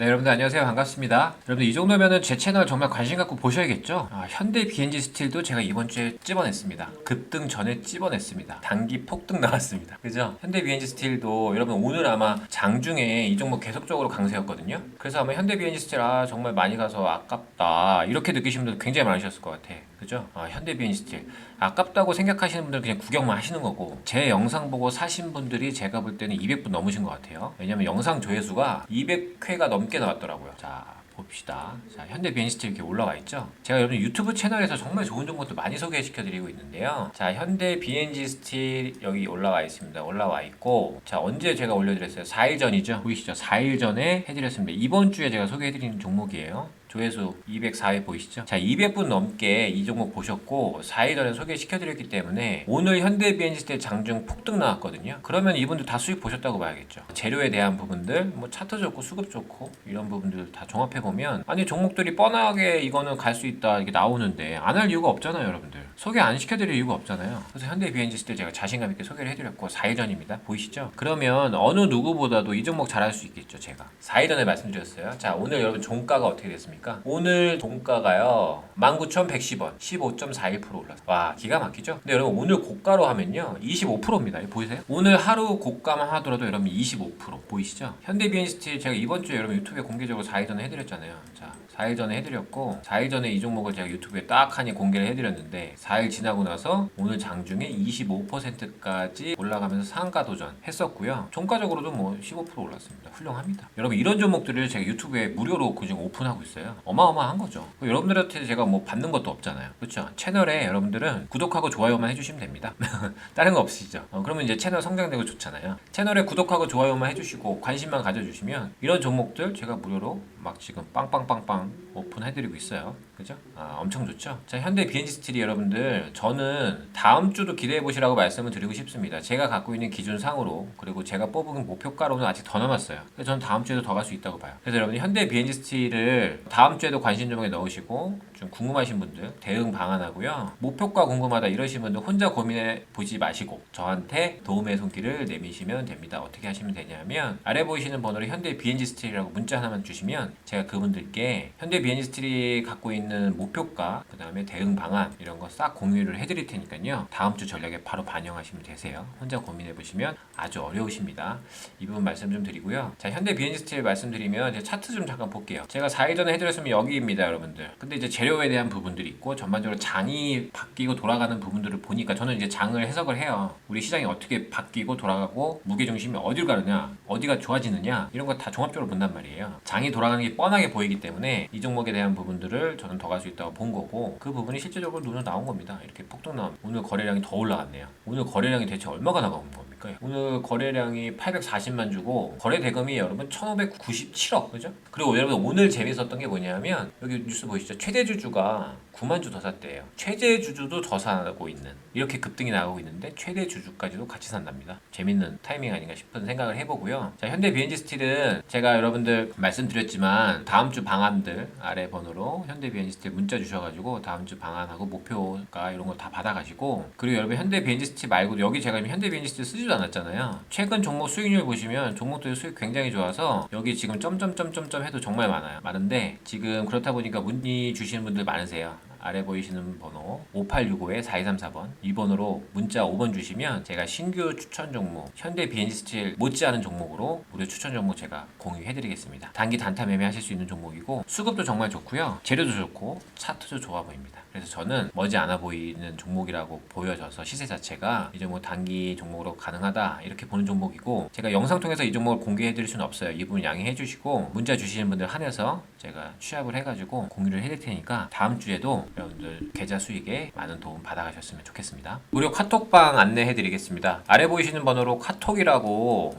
네, 여러분들 안녕하세요. 반갑습니다. 여러분들 이 정도면은 제 채널 정말 관심 갖고 보셔야겠죠? 아, 현대 BNG 스틸도 제가 이번 주에 찝어냈습니다. 급등 전에 찝어냈습니다. 단기 폭등 나왔습니다. 그죠? 현대 BNG 스틸도 여러분 오늘 아마 장중에 이 종목 계속적으로 강세였거든요. 그래서 아마 현대 BNG 스틸 아 정말 많이 가서 아깝다 이렇게 느끼시는 분들 굉장히 많으셨을 것 같아. 그죠? 아, 현대 BNG 스틸 아깝다고 생각하시는 분들 그냥 구경만 하시는 거고 제 영상 보고 사신 분들이 제가 볼 때는 200분 넘으신 것 같아요. 왜냐면 영상 조회수가 200회가 넘게 나왔더라고요. 자. 봅시다. 자, 현대 비엔시티 이렇게 올라와 있죠. 제가 여러분 유튜브 채널에서 정말 좋은 정보도 많이 소개시켜 드리고 있는데요. 자, 현대 BNG 스틸 여기 올라와 있습니다. 올라와 있고, 자, 언제 제가 올려드렸어요? 4일 전이죠. 보이시죠? 4일 전에 해드렸습니다. 이번 주에 제가 소개해 드리는 종목이에요. 조회수 204회 보이시죠? 자, 200분 넘게 이 종목 보셨고 4일 전에 소개시켜드렸기 때문에 오늘 현대 비엔지 때 장중 폭등 나왔거든요. 그러면 이분들 다 수익 보셨다고 봐야겠죠. 재료에 대한 부분들, 뭐 차트 좋고 수급 좋고 이런 부분들 다 종합해 보면 아니 종목들이 뻔하게 이거는 갈 수 있다 이게 나오는데 안 할 이유가 없잖아요, 여러분들. 소개 안 시켜드릴 이유가 없잖아요. 그래서 현대 비엔지 때 제가 자신감 있게 소개를 해드렸고 4일 전입니다. 보이시죠? 그러면 어느 누구보다도 이 종목 잘할 수 있겠죠, 제가. 4일 전에 말씀드렸어요. 자, 오늘 여러분 종가가 어떻게 됐습니까? 오늘 종가가요 19,110원 15.41% 올랐어요. 와 기가 막히죠? 근데 여러분 오늘 고가로 하면요 25%입니다. 보이세요? 오늘 하루 고가만 하더라도 여러분 25% 보이시죠? 현대 비엔스틸 제가 이번 주에 여러분 유튜브에 공개적으로 4일 전에 해드렸잖아요. 자 4일 전에 해드렸고 4일 전에 이 종목을 제가 유튜브에 딱 하니 공개를 해드렸는데 4일 지나고 나서 오늘 장중에 25%까지 올라가면서 상가 도전 했었고요. 종가적으로도 뭐 15% 올랐습니다. 훌륭합니다. 여러분 이런 종목들을 제가 유튜브에 무료로 그중 오픈하고 있어요. 어마어마한 거죠. 여러분들한테 제가 뭐 받는 것도 없잖아요. 그렇죠? 채널에 여러분들은 구독하고 좋아요만 해주시면 됩니다. 다른 거 없으시죠? 어, 그러면 이제 채널 성장되고 좋잖아요. 채널에 구독하고 좋아요만 해주시고 관심만 가져주시면 이런 종목들 제가 무료로 막 지금 빵빵빵빵 오픈해드리고 있어요. 그죠? 아, 엄청 좋죠? 자, 현대 비엔지 스틸이 여러분들 저는 다음 주도 기대해 보시라고 말씀을 드리고 싶습니다. 제가 갖고 있는 기준상으로 그리고 제가 뽑은 목표가로는 아직 더 남았어요. 그래서 저는 다음 주에도 더 갈 수 있다고 봐요. 그래서 여러분 현대 비엔지 스틸을 다음 주에도 관심 종목에 넣으시고 좀 궁금하신 분들 대응 방안하고요. 목표가 궁금하다 이러신 분들 혼자 고민해 보지 마시고 저한테 도움의 손길을 내미시면 됩니다. 어떻게 하시면 되냐면 아래 보이시는 번호로 현대 비엔지 스틸이라고 문자 하나만 주시면 제가 그분들께 현대 비엔지 스틸이 갖고 있는 목표가 그 다음에 대응 방안 이런 거 싹 공유를 해드릴 테니까요. 다음 주 전략에 바로 반영하시면 되세요. 혼자 고민해 보시면 아주 어려우십니다. 이 부분 말씀 좀 드리고요. 자 현대 비엔지 스틸 말씀드리면 이제 차트 좀 잠깐 볼게요. 제가 4일 전에 해드렸으면 여기입니다, 여러분들. 근데 이제 재료에 대한 부분들이 있고 전반적으로 장이 바뀌고 돌아가는 부분들을 보니까 저는 이제 장을 해석을 해요. 우리 시장이 어떻게 바뀌고 돌아가고 무게 중심이 어디로 가느냐, 어디가 좋아지느냐 이런 거 다 종합적으로 본단 말이에요. 장이 돌아가는 게 뻔하게 보이기 때문에 이 종목에 대한 부분들을 저는 더 갈 수 있다고 본 거고 그 부분이 실제적으로 눈에 나온 겁니다. 이렇게 폭등 나온 오늘 거래량이 더 올라갔네요. 오늘 거래량이 대체 얼마가 나간 겁니까? 오늘 거래량이 840만 주고 거래 대금이 여러분 1,597억 그죠? 그리고 여러분 오늘 재밌었던 게 뭐냐면 여기 뉴스 보이시죠? 최대 주주가 9만 주 더 샀대요. 최대 주주도 더 사고 있는 이렇게 급등이 나오고 있는데 최대 주주까지도 같이 산답니다. 재밌는 타이밍 아닌가 싶은 생각을 해보고요. 자 현대 비엔지 스틸은 제가 여러분들 말씀드렸지만 다음 주 방안들 아래 번호로 현대 비엔지 스틸 문자 주셔가지고 다음 주 방안하고 목표가 이런 거 다 받아가시고 그리고 여러분 현대 비엔지 스틸 말고도 여기 제가 현대 비엔지 스틸 쓰지 도 않았잖아요. 최근 종목 수익률 보시면 종목들 수익 굉장히 좋아서 여기 지금 점점점점점 해도 정말 많아요. 많은데 지금 그렇다 보니까 문의 주시는 분들 많으세요. 아래 보이시는 번호 5865-4234번 이 번호로 문자 5번 주시면 제가 신규 추천 종목 현대 비엔지 스틸 못지않은 종목으로 무료 추천 종목 제가 공유해드리겠습니다. 단기 단타 매매하실 수 있는 종목이고 수급도 정말 좋고요. 재료도 좋고 차트도 좋아 보입니다. 그래서 저는 머지않아 보이는 종목이라고 보여져서 시세 자체가 이제 뭐 단기 종목으로 가능하다 이렇게 보는 종목이고 제가 영상 통해서 이 종목을 공개해드릴 수는 없어요. 이 부분 양해해 주시고 문자 주시는 분들 한해서 제가 취합을 해가지고 공유를 해드릴 테니까 다음 주에도 여러분들 계좌 수익에 많은 도움 받아가셨으면 좋겠습니다. 무료 카톡방 안내해드리겠습니다. 아래 보이시는 번호로 카톡이라고